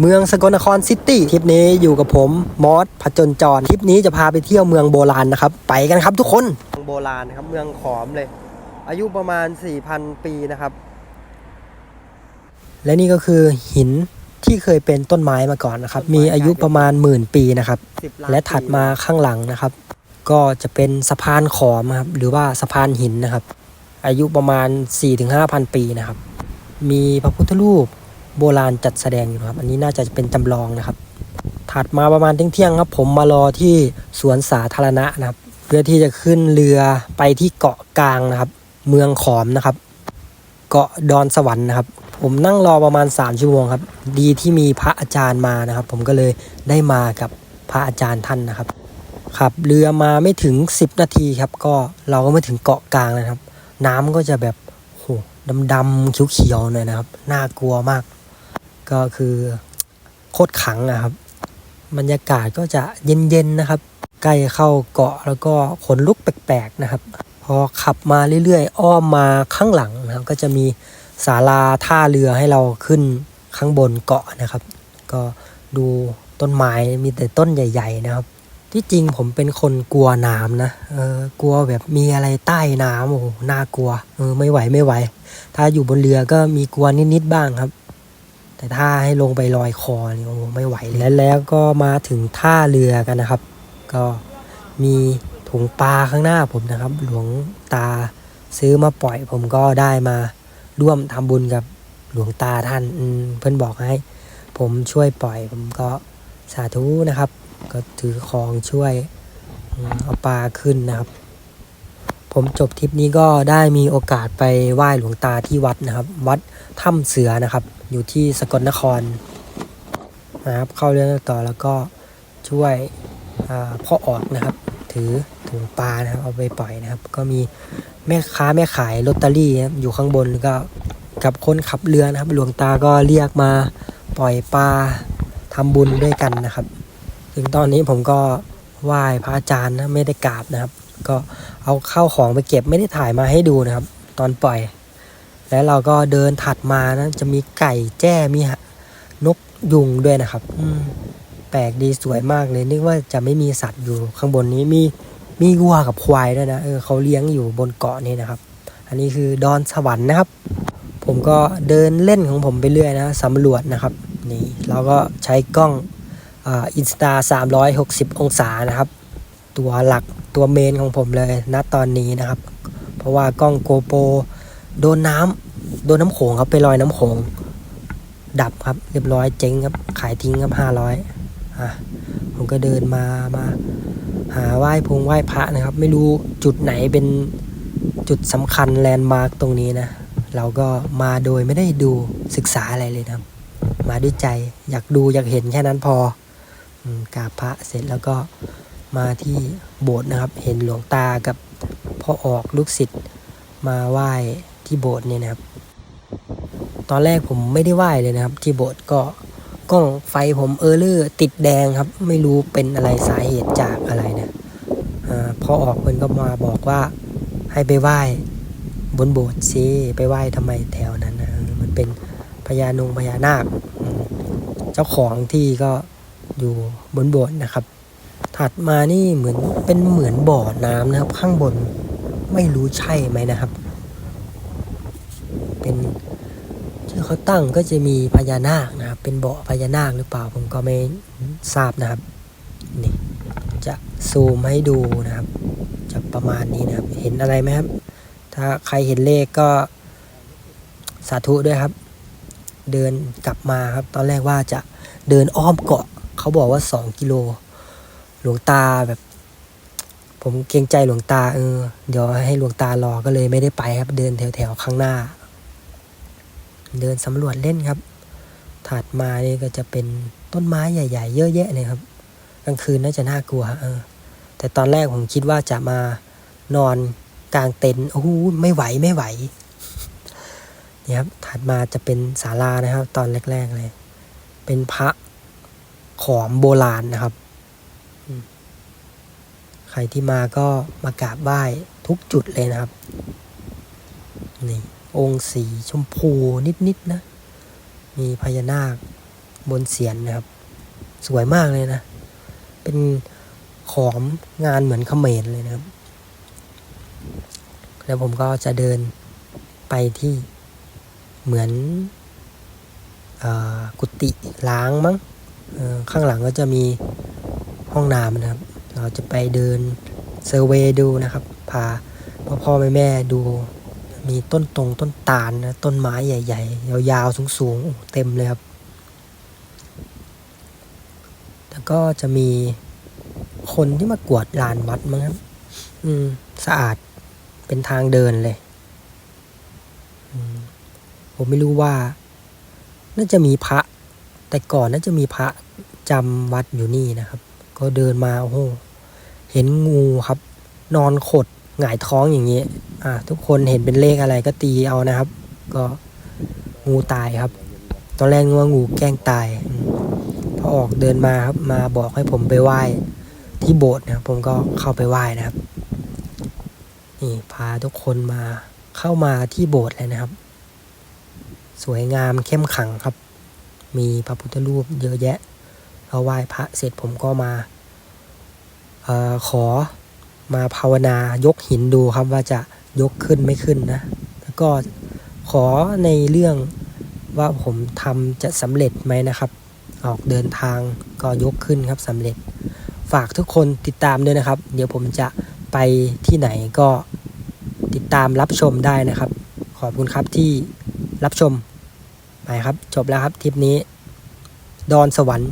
เมืองสกลนครซิตี้ทริปนี้อยู่กับผมมอสผจญจรทริปนี้จะพาไปเที่ยวเมืองโบราณนะครับ ไปกันครับทุกคนเมืองโบราณนะครับเมืองขอมเลย อายุประมาณ 4,000 ปีนะครับ และนี่ก็คือหินที่เคยเป็นต้นไม้มาก่อนนะครับ มีอายุประมาณหมื่นปีนะครับ และถัดมาข้างหลังนะครับ ก็จะเป็นสะพานขอมครับหรือว่าสะพานหินนะครับ อายุประมาณ 4-5,000 ปีนะครับ มีพระพุทธรูป โบราณจัดแสดงอยู่ครับ อันนี้น่าจะเป็นจำลองนะครับ ถัดมาประมาณเที่ยงครับ ผมมารอที่สวนสาธารณะนะครับ เพื่อที่จะขึ้นเรือไปที่เกาะกลางนะครับ เมืองขอมนะครับ เกาะดอนสวรรค์นะครับ ผมนั่งรอประมาณ 3 ชั่วโมงครับ ดีที่มีพระอาจารย์มานะครับ ผมก็เลยได้มากับพระอาจารย์ท่านนะครับขับเรือมาไม่ถึง 10 นาทีครับ ก็เราก็มาถึงเกาะกลางนะครับ น้ำก็จะแบบโหดำๆเขียวๆหน่อยนะครับ น่ากลัวมาก ก็คือโคตรขังนะครับ บรรยากาศก็จะเย็นๆนะครับ ใกล้เข้าเกาะแล้วก็ขนลุกแปลกๆนะครับ พอขับมาเรื่อยๆ อ้อมมาข้างหลังนะครับ ก็จะมีศาลาท่าเรือให้เราขึ้นข้างบนเกาะนะครับ ก็ดูต้นไม้มีแต่ต้นใหญ่ ๆ นะครับ ที่จริงผมเป็นคนกลัวน้ำนะเออกลัวแบบมีอะไรใต้น้ำโอ้โหน่ากลัวเออไม่ไหวไม่ไหว ถ้าอยู่บนเรือก็มีกลัวนิด ๆ บ้างครับ แต่ถ้าให้ลงไปลอยคอนี่โอ้ไม่ไหวเลยแล้วแล้วก็มาถึงท่าเรือกันนะครับ ก็มีถุงปลาข้างหน้าผมนะครับ หลวงตาซื้อมาปล่อยผมก็ได้มาร่วมทำบุญกับหลวงตาท่านเพื่อนบอกให้ ผมช่วยปล่อยผมก็สาธุนะครับ ก็ถือของช่วยเอาปลาขึ้นนะครับ ผมจบทริปนี้ก็ได้มีโอกาสไปไหว้หลวงตาที่วัดนะครับ วัดถ้ำเสือนะครับ อยู่ที่สกลนครนะครับ เข้าเรื่องต่อแล้วก็ช่วยอ่าพ่อออกนะครับ ถือถุงปลานะครับเอาไปปล่อยนะครับ ก็มีแม่ค้าแม่ขายลอตเตอรี่อยู่ข้างบนแล้วก็กับคนขับเรือนะครับ หลวงตาก็เรียกมาปล่อยปลาทำบุญด้วยกันนะครับ ถึงตอนนี้ผมก็ไหว้พระอาจารย์นะไม่ได้กราบนะครับ ก็เอาเข้าของไปเก็บไม่ได้ถ่ายมาให้ดูนะครับ ตอนปล่อย แล้วเราก็เดินถัดมานะจะมีไก่แจ้มีนกยุงด้วยนะครับ อืมแปลกดีสวยมากเลยนึกว่าจะไม่มีสัตว์อยู่ข้างบนนี้มีมีวัวกับควายด้วยนะเออเขาเลี้ยงอยู่บนเกาะนี่นะครับ อันนี้คือดอนสวรรค์นะครับ ผมก็เดินเล่นของผมไปเรื่อยนะสำรวจนะครับนี่เราก็ใช้กล้องอินสตา360 องศานะครับ ตัวหลัก ตัวเมนของผมเลยณตอนนี้นะครับ เพราะว่ากล้องโกโปรโดนน้ำโดนน้ำโขงครับไปลอยน้ำโขง ดับครับเรียบร้อยเจ๊งครับขายทิ้งครับห้าร้อยอะผมก็เดินมามา หาไหว้พงไหว้พระนะครับ ไม่รู้จุดไหนเป็นจุดสำคัญแลนด์มาร์กตรงนี้นะ เราก็มาโดยไม่ได้ดูศึกษาอะไรเลยนะครับมาด้วยใจอยากดูอยากเห็นแค่นั้นพออกราบพระเสร็จแล้วก็ มาที่โบสถ์นะครับ เห็นหลวงตากับพ่อออกลูกศิษย์มาไหว้ที่โบสถ์เนี่ยนะครับ ตอนแรกผมไม่ได้ไหว้เลยนะครับ ที่โบสถ์ก็กล้องไฟผมเออร์เลอร์ติดแดงครับ ไม่รู้เป็นอะไรสาเหตุจากอะไรนะอาพอออกมันก็มาบอกว่าให้ไปไหว้บนโบสถ์สิไปไหว้ทำไมแถวนั้นนะมันเป็นพญานงพญานาค เจ้าของที่ก็อยู่บนโบสถ์นะครับ ถัดมานี่เหมือนเป็นเหมือนบ่อน้ำนะครับ ข้างบนไม่รู้ใช่ไหมนะครับ เป็นที่เขาตั้งก็จะมีพญานาคนะครับ เป็นบ่อพญานาคหรือเปล่าผมก็ไม่ทราบนะครับนี่จะซูมให้ดูนะครับ จะประมาณนี้นะครับ เห็นอะไรไหมครับ ถ้าใครเห็นเลขก็สาธุด้วยครับ เดินกลับมาครับ ตอนแรกว่าจะเดินอ้อมเกาะ เขาบอกว่าสองกิโล หลวงตาแบบ ผมเกรงใจหลวงตาเออ เดี๋ยวให้หลวงตารอก็เลยไม่ได้ไปครับ เดินแถวๆข้างหน้า เดินสำรวจเล่นครับ ถัดมานี่ก็จะเป็นต้นไม้ใหญ่ ๆ เยอะแยะเลยครับกลางคืนน่าจะน่ากลัวเออ แต่ตอนแรกผมคิดว่าจะมานอนกลางเต็นท์โอ้โหไม่ไหวไม่ไหวเนี่ยครับถัดมาจะเป็นศาลานะครับ ตอนแรก ๆ เลย เป็นพระขอมโบราณนะครับ รที่มาก็มากราบไหว้ทุกจุดเลยนะครับ นี่องค์สีชมพูนิดๆนะ มีพญานาคบนเสียนนะครับ สวยมากเลยนะ เป็นขอมงานเหมือนเขมรเลยนะครับ แล้วผมก็จะเดินไปที่เหมือนอกุฏิล้างมั้งข้างหลังก็จะมีห้องน้ำนะครับ เราจะไปเดินเซอร์เวย์ดูนะครับ พาพ่อพ่อแม่แม่ดูมีต้นตรงต้นตาลนะต้นไม้ใหญ่ ๆ ยาวๆ สูงๆ เต็มเลยครับ แล้วก็จะมีคนที่มากวดลานวัดมั้งครับอืม สะอาดเป็นทางเดินเลย ผมไม่รู้ว่า น่าจะมีพระ แต่ก่อนน่าจะมีพระจำวัดอยู่นี่นะครับ ก็เดินมาโอ้โห เห็นงูครับ นอนขดหงายท้องอย่างนี้ อ่า ทุกคนเห็นเป็นเลขอะไรก็ตีเอานะครับ ก็งูตายครับ ตอนแรกนึกว่างูแกล้งตายพอออกเดินมาครับ มาบอกให้ผมไปไหว้ที่โบสถ์นะครับ ผมก็เข้าไปไหว้นะครับ นี่พาทุกคนมาเข้ามาที่โบสถ์เลยนะครับ สวยงามเข้มขังครับ มีพระพุทธรูปเยอะแยะพอไหว้พระเสร็จผมก็มา อขอมาภาวนายกหินดูครับว่าจะยกขึ้นไม่ขึ้นนะ แล้วก็ขอในเรื่องว่าผมทำจะสำเร็จไหมนะครับ ออกเดินทางก็ยกขึ้นครับสำเร็จ ฝากทุกคนติดตามด้วยนะครับ เดี๋ยวผมจะไปที่ไหนก็ติดตามรับชมได้นะครับ ขอบคุณครับที่รับชมไปครับ จบแล้วครับทริปนี้ ดอนสวรรค์